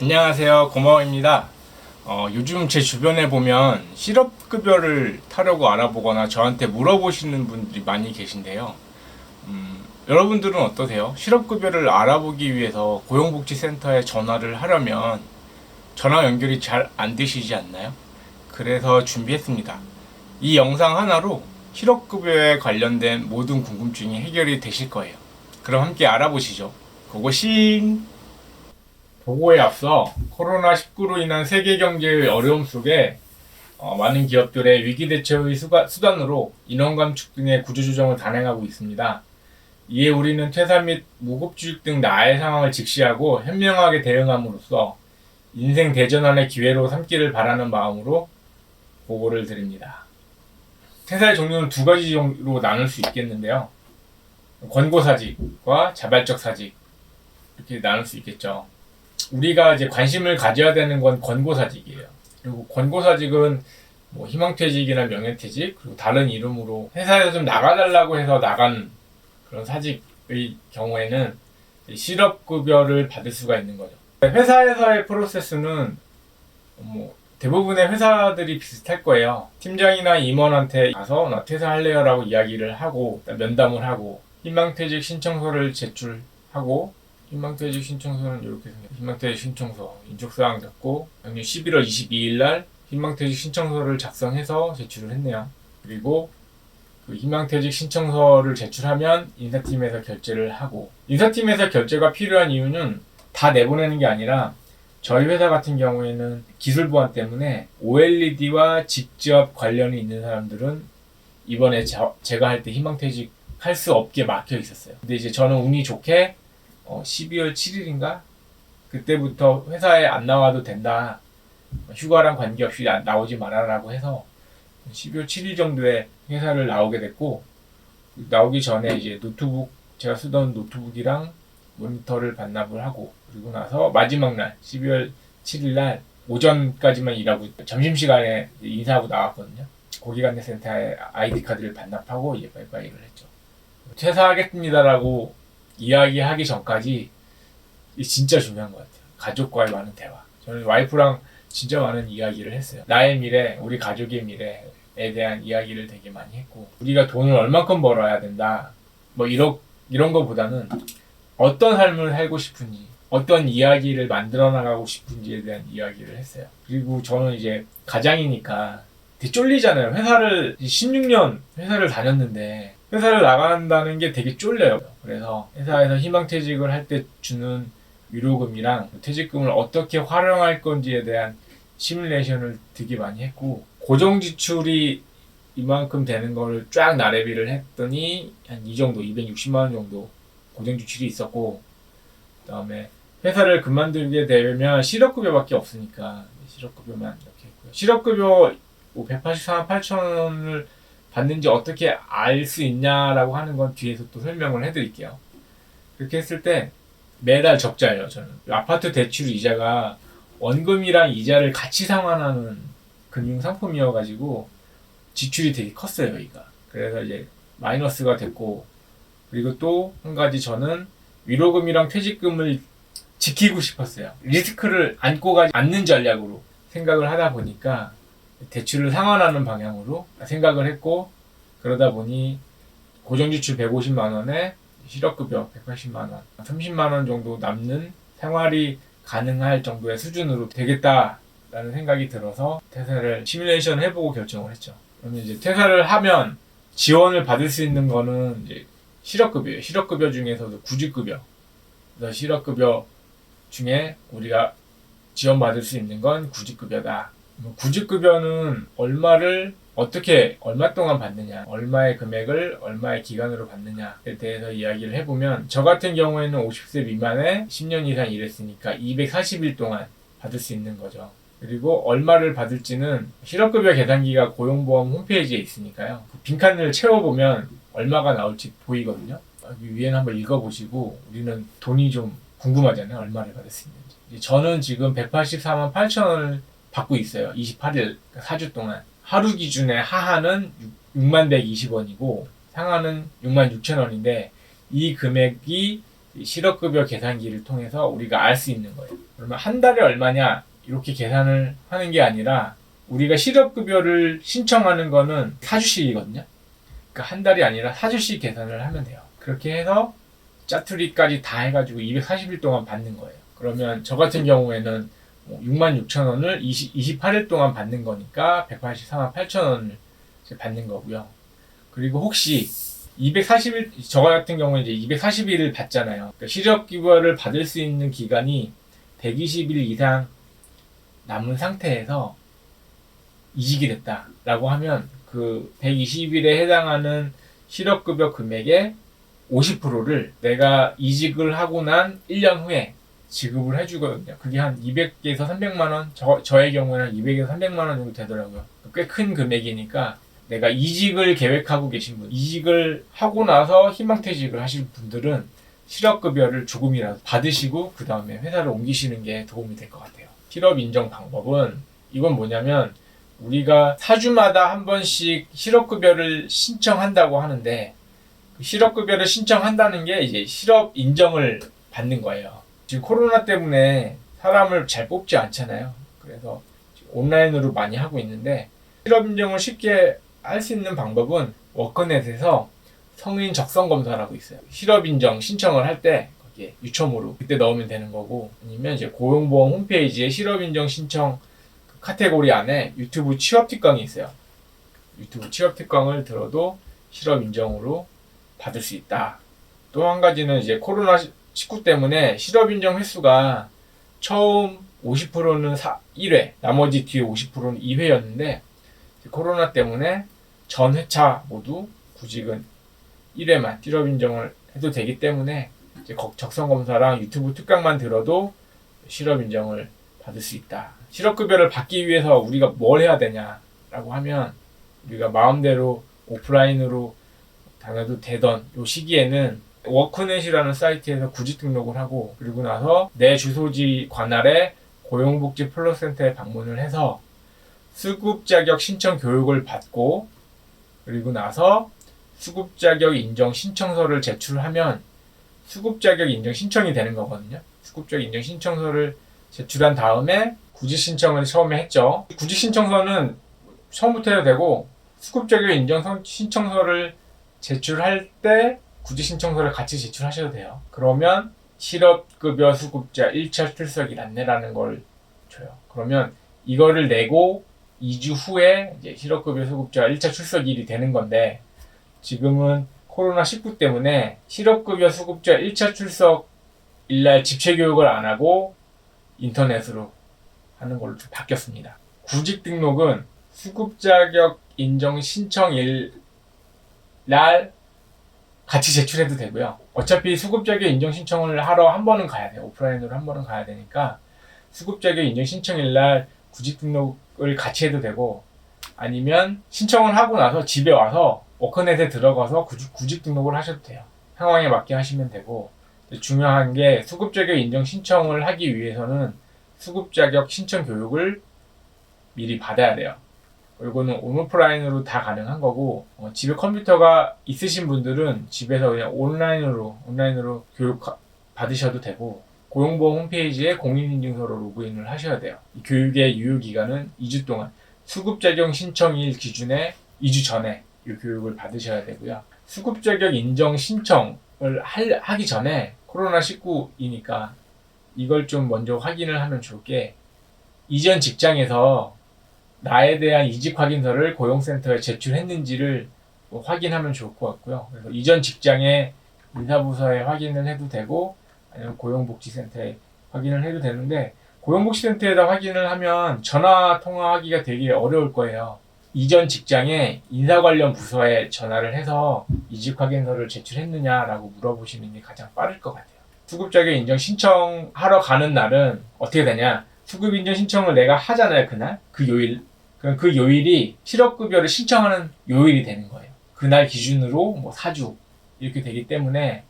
안녕하세요. 고마워입니다. 어, 요즘 제 주변에 보면 실업급여를 타려고 알아보거나 저한테 물어보시는 분들이 많이 계신데요. 음, 여러분들은 어떠세요? 실업급여를 알아보기 위해서 고용복지센터에 전화를 하려면 전화 연결이 잘 안 되시지 않나요? 그래서 준비했습니다. 이 영상 하나로 실업급여에 관련된 모든 궁금증이 해결이 되실 거예요. 그럼 함께 알아보시죠. 고고싱! 보고에 앞서 코로나19로 인한 세계 경제의 어려움 속에 어, 많은 기업들의 위기 대처의 수가, 수단으로 인원 감축 등의 구조조정을 단행하고 있습니다. 이에 우리는 퇴사 및 무급주식 등 나의 상황을 직시하고 현명하게 대응함으로써 인생 대전환의 기회로 삼기를 바라는 마음으로 보고를 드립니다. 퇴사의 종류는 두 가지 정도로 나눌 수 있겠는데요. 권고사직과 자발적 사직 이렇게 나눌 수 있겠죠. 우리가 이제 관심을 가져야 되는 건 권고사직이에요. 그리고 권고사직은 뭐 희망퇴직이나 명예퇴직 그리고 다른 이름으로 회사에서 좀 나가달라고 해서 나간 그런 사직의 경우에는 실업급여를 받을 수가 있는 거죠. 회사에서의 프로세스는 뭐 대부분의 회사들이 비슷할 거예요. 팀장이나 임원한테 가서 나 퇴사할래요라고 이야기를 하고 면담을 하고 희망퇴직 신청서를 제출하고 희망퇴직 신청서는 이렇게 생겼 희망퇴직 신청서 인적사항 적고 작년 11월 22일 날 희망퇴직 신청서를 작성해서 제출을 했네요. 그리고 그 희망퇴직 신청서를 제출하면 인사팀에서 결제를 하고 인사팀에서 결제가 필요한 이유는 다 내보내는 게 아니라 저희 회사 같은 경우에는 기술 보안 때문에 OLED와 직접 관련이 있는 사람들은 이번에 자- 제가 할 때 희망퇴직 할 수 없게 막혀 있었어요. 근데 이제 저는 운이 좋게 어, 12월 7일인가 그때부터 회사에 안 나와도 된다. 휴가랑 관계없이 나- 나오지 말아라고 해서 12월 7일 정도에 회사를 나오게 됐고 나오기 전에 이제 노트북 제가 쓰던 노트북이랑 모니터를 반납을 하고 그리고 나서 마지막 날 12월 7일 날 오전까지만 일하고 점심시간에 인사하고 나왔거든요. 고객안내센터에 아이디 카드를 반납하고 이제 바이바이를 했죠. 퇴사하겠습니다라고 이야기하기 전까지 이 진짜 중요한 것 같아요. 가족과의 많은 대화. 저는 와이프랑 진짜 많은 이야기를 했어요. 나의 미래, 우리 가족의 미래에 대한 이야기를 되게 많이 했고, 우리가 돈을 얼만큼 벌어야 된다. 뭐 이런 이런 거보다는 어떤 삶을 살고 싶은지, 어떤 이야기를 만들어 나가고 싶은지에 대한 이야기를 했어요. 그리고 저는 이제 가장이니까 되게 쫄리잖아요. 회사를 16년 회사를 다녔는데 회사를 나간다는 게 되게 쫄려요. 그래서 회사에서 희망퇴직을 할 때 주는 위로금이랑 퇴직금을 어떻게 활용할 건지에 대한 시뮬레이션을 되게 많이 했고 고정 지출이 이만큼 되는 거를 쫙 나래비를 했더니 한 이 정도 260만 원 정도 고정 지출이 있었고 그다음에 회사를 그만두게 되면 실업급여밖에 없으니까 실업급여만 이렇게 했고요. 실업급여 뭐 184만 8천 원을 받는지 어떻게 알 수 있냐라고 하는 건 뒤에서 또 설명을 해드릴게요. 그렇게 했을 때 매달 적자예요. 저는 아파트 대출 이자가 원금이랑 이자를 같이 상환하는 금융 상품이어가지고 지출이 되게 컸어요, 여기가. 그래서 이제 마이너스가 됐고 그리고 또 한 가지 저는 위로금이랑 퇴직금을 지키고 싶었어요. 리스크를 안고 가지 않는 전략으로 생각을 하다 보니까 대출을 상환하는 방향으로 생각을 했고 그러다 보니 고정지출 150만 원에 실업급여 180만 원, 30만 원 정도 남는 생활이 가능할 정도의 수준으로 되겠다라는 생각이 들어서 퇴사를 시뮬레이션 해보고 결정을 했죠. 그러면 이제 퇴사를 하면 지원을 받을 수 있는 거는 이제 실업급여예요. 실업급여 중에서도 구직급여. 그래서 실업급여 중에 우리가 지원받을 수 있는 건 구직급여다. 뭐 구직급여는 얼마를 어떻게 얼마 동안 받느냐, 얼마의 금액을 얼마의 기간으로 받느냐에 대해서 이야기를 해보면 저 같은 경우에는 50세 미만에 10년 이상 일했으니까 240일 동안 받을 수 있는 거죠. 그리고 얼마를 받을지는 실업급여 계산기가 고용보험 홈페이지에 있으니까요. 그 빈칸을 채워보면 얼마가 나올지 보이거든요. 여기 위에는 한번 읽어보시고 우리는 돈이 좀 궁금하잖아요. 얼마를 받을 수 있는지. 저는 지금 184만 8천 원을 받고 있어요. 28일, 4주 동안. 하루 기준의 하한은 6만 120원이고 상한은 6만 6천 원인데 이 금액이 이 실업급여 계산기를 통해서 우리가 알 수 있는 거예요. 그러면 한 달에 얼마냐 이렇게 계산을 하는 게 아니라 우리가 실업급여를 신청하는 거는 사주씩이거든요. 그러니까 한 달이 아니라 사주씩 계산을 하면 돼요. 그렇게 해서 짜투리까지 다 해가지고 240일 동안 받는 거예요. 그러면 저 같은 경우에는 6만 6천 원을 20, 28일 동안 받는 거니까 184만 8천 원을 받는 거고요. 그리고 혹시 240일, 저 같은 경우에 이제 240일을 받잖아요. 그러니까 실업급여를 받을 수 있는 기간이 120일 이상 남은 상태에서 이직이 됐다라고 하면 그 120일에 해당하는 실업급여 금액의 50%를 내가 이직을 하고 난 1년 후에 지급을 해주거든요. 그게 한 200에서 300만 원, 저, 저의 경우에는 200에서 300만 원 정도 되더라고요. 꽤 큰 금액이니까 내가 이직을 계획하고 계신 분, 이직을 하고 나서 희망퇴직을 하실 분들은 실업급여를 조금이라도 받으시고 그 다음에 회사를 옮기시는 게 도움이 될 것 같아요. 실업 인정 방법은 이건 뭐냐면 우리가 4주마다 한 번씩 실업급여를 신청한다고 하는데 그 실업급여를 신청한다는 게 이제 실업 인정을 받는 거예요. 지금 코로나 때문에 사람을 잘 뽑지 않잖아요. 그래서 온라인으로 많이 하고 있는데 실업 인정을 쉽게 할 수 있는 방법은 워크넷에서 성인 적성 검사라고 있어요. 실업 인정 신청을 할 때 거기에 유첨으로 그때 넣으면 되는 거고 아니면 이제 고용보험 홈페이지에 실업 인정 신청 그 카테고리 안에 유튜브 취업 특강이 있어요. 유튜브 취업 특강을 들어도 실업 인정으로 받을 수 있다. 또 한 가지는 이제 코로나 19 때문에 실업 인정 횟수가 처음 50%는 1회, 나머지 뒤에 50%는 2회였는데 코로나 때문에 전 회차 모두 구직은 1회만 실업 인정을 해도 되기 때문에 적성 검사랑 유튜브 특강만 들어도 실업 인정을 받을 수 있다. 실업 급여를 받기 위해서 우리가 뭘 해야 되냐라고 하면 우리가 마음대로 오프라인으로 다녀도 되던 요 시기에는 워크넷이라는 사이트에서 구직 등록을 하고 그리고 나서 내 주소지 관할에 고용복지 플러스센터에 방문을 해서 수급 자격 신청 교육을 받고 그리고 나서 수급 자격 인정 신청서를 제출하면 수급 자격 인정 신청이 되는 거거든요. 수급 자격 인정 신청서를 제출한 다음에 구직 신청을 처음에 했죠. 구직 신청서는 처음부터 해도 되고 수급 자격 인정 신청서를 제출할 때 구직 신청서를 같이 제출하셔도 돼요. 그러면 실업급여 수급자 1차 출석일 안내라는 걸 줘요. 그러면 이거를 내고 2주 후에 이제 실업급여 수급자 1차 출석일이 되는 건데 지금은 코로나19 때문에 실업급여 수급자 1차 출석 일날 집체 교육을 안 하고 인터넷으로 하는 걸로 좀 바뀌었습니다. 구직 등록은 수급 자격 인정 신청일 날 같이 제출해도 되고요. 어차피 수급 자격 인정 신청을 하러 한 번은 가야 돼요. 오프라인으로 한 번은 가야 되니까 수급 자격 인정 신청일 날 구직 등록을 같이 해도 되고 아니면 신청을 하고 나서 집에 와서 워크넷에 들어가서 구직, 구직 등록을 하셔도 돼요. 상황에 맞게 하시면 되고 중요한 게 수급 자격 인정 신청을 하기 위해서는 수급 자격 신청 교육을 미리 받아야 돼요. 이거는 온오프라인으로 다 가능한 거고 어, 집에 컴퓨터가 있으신 분들은 집에서 그냥 온라인으로 온라인으로 교육 받으셔도 되고 고용보험 홈페이지에 공인인증서로 로그인을 하셔야 돼요. 이 교육의 유효 기간은 2주 동안 수급 자격 신청일 기준에 2주 전에 이 교육을 받으셔야 되고요. 수급 자격 인정 신청을 할, 하기 전에 코로나 19이니까 이걸 좀 먼저 확인을 하면 좋을 게 이전 직장에서 나에 대한 이직 확인서를 고용센터에 제출했는지를 뭐 확인하면 좋을 것 같고요. 그래서 이전 직장에 인사부서에 확인을 해도 되고 아니면 고용복지센터에 확인을 해도 되는데 고용복지센터에다 확인을 하면 전화 통화하기가 되게 어려울 거예요. 이전 직장에 인사 관련 부서에 전화를 해서 이직 확인서를 제출했느냐라고 물어보시는 게 가장 빠를 것 같아요. 수급 자격 인정 신청하러 가는 날은 어떻게 되냐? 수급 인정 신청을 내가 하잖아요, 그날. 그 요일. 그럼 그 요일이 실업급여를 신청하는 요일이 되는 거예요. 그날 기준으로 뭐 4주 이렇게 되기 때문에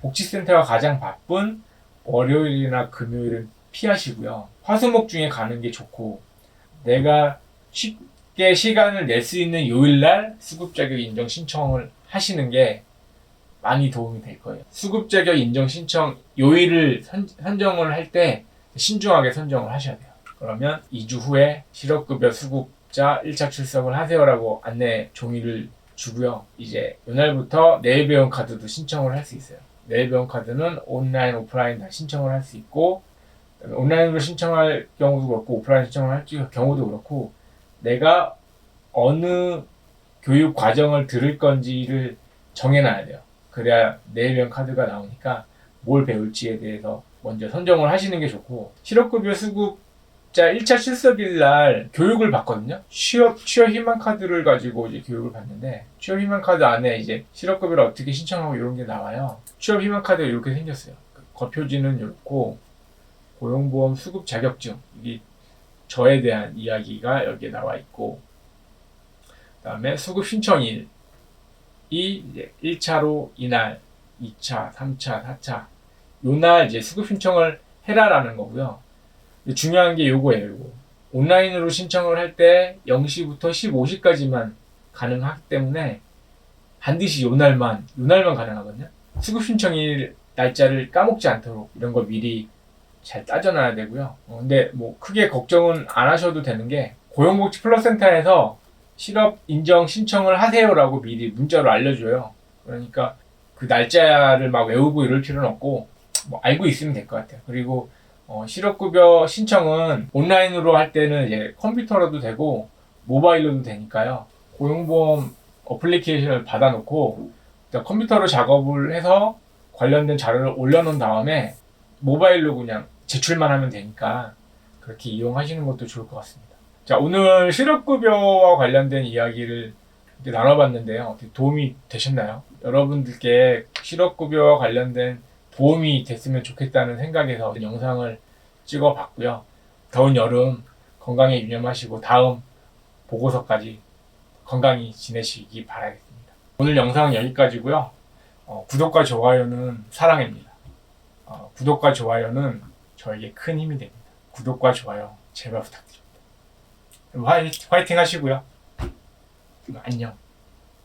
복지센터가 가장 바쁜 월요일이나 금요일은 피하시고요. 화수목 중에 가는 게 좋고 내가 쉽게 시간을 낼 수 있는 요일날 수급 자격 인정 신청을 하시는 게 많이 도움이 될 거예요. 수급 자격 인정 신청 요일을 선, 선정을 할 때 신중하게 선정을 하셔야 돼요. 그러면 2주 후에 실업급여 수급자 1차 출석을 하세요라고 안내 종이를 주고요. 이제 이날부터 내일배움 카드도 신청을 할 수 있어요. 내일배움 카드는 온라인, 오프라인 다 신청을 할 수 있고 온라인으로 신청할 경우도 그렇고 오프라인 신청을 할 경우도 그렇고 내가 어느 교육 과정을 들을 건지를 정해놔야 돼요. 그래야 내일배움 카드가 나오니까 뭘 배울지에 대해서 먼저 선정을 하시는 게 좋고 실업급여 수급 자 1차 실습일 날 교육을 받거든요. 취업 취업 희망 카드를 가지고 이제 교육을 받는데 취업 희망 카드 안에 이제 실업급여를 어떻게 신청하고 이런 게 나와요. 취업 희망 카드가 이렇게 생겼어요. 그 겉표지는 이렇고 고용보험 수급 자격증 이게 저에 대한 이야기가 여기에 나와 있고 그다음에 수급 신청일이 이제 1차로 이날 2차, 3차, 4차 요날 이제 수급 신청을 해라라는 거고요. 중요한 게 요거예요. 요거. 온라인으로 신청을 할 때 0시부터 15시까지만 가능하기 때문에 반드시 요 날만 요 날만 가능하거든요. 수급 신청일 날짜를 까먹지 않도록 이런 거 미리 잘 따져놔야 되고요. 어, 근데 뭐 크게 걱정은 안 하셔도 되는 게 고용복지 플러센터에서 실업 인정 신청을 하세요라고 미리 문자로 알려줘요. 그러니까 그 날짜를 막 외우고 이럴 필요는 없고 뭐 알고 있으면 될 것 같아요. 그리고 어, 실업급여 신청은 온라인으로 할 때는 이제 컴퓨터로도 되고 모바일로도 되니까요. 고용보험 어플리케이션을 받아놓고 컴퓨터로 작업을 해서 관련된 자료를 올려놓은 다음에 모바일로 그냥 제출만 하면 되니까 그렇게 이용하시는 것도 좋을 것 같습니다. 자, 오늘 실업급여와 관련된 이야기를 나눠봤는데요. 도움이 되셨나요? 여러분들께 실업급여와 관련된 도움이 됐으면 좋겠다는 생각에서 영상을 찍어 봤고요. 더운 여름 건강에 유념하시고 다음 보고서까지 건강히 지내시기 바라겠습니다. 오늘 영상은 여기까지고요. 어, 구독과 좋아요는 사랑입니다. 어, 구독과 좋아요는 저에게 큰 힘이 됩니다. 구독과 좋아요 제발 부탁드립니다. 화이, 화이팅 하시고요. 안녕.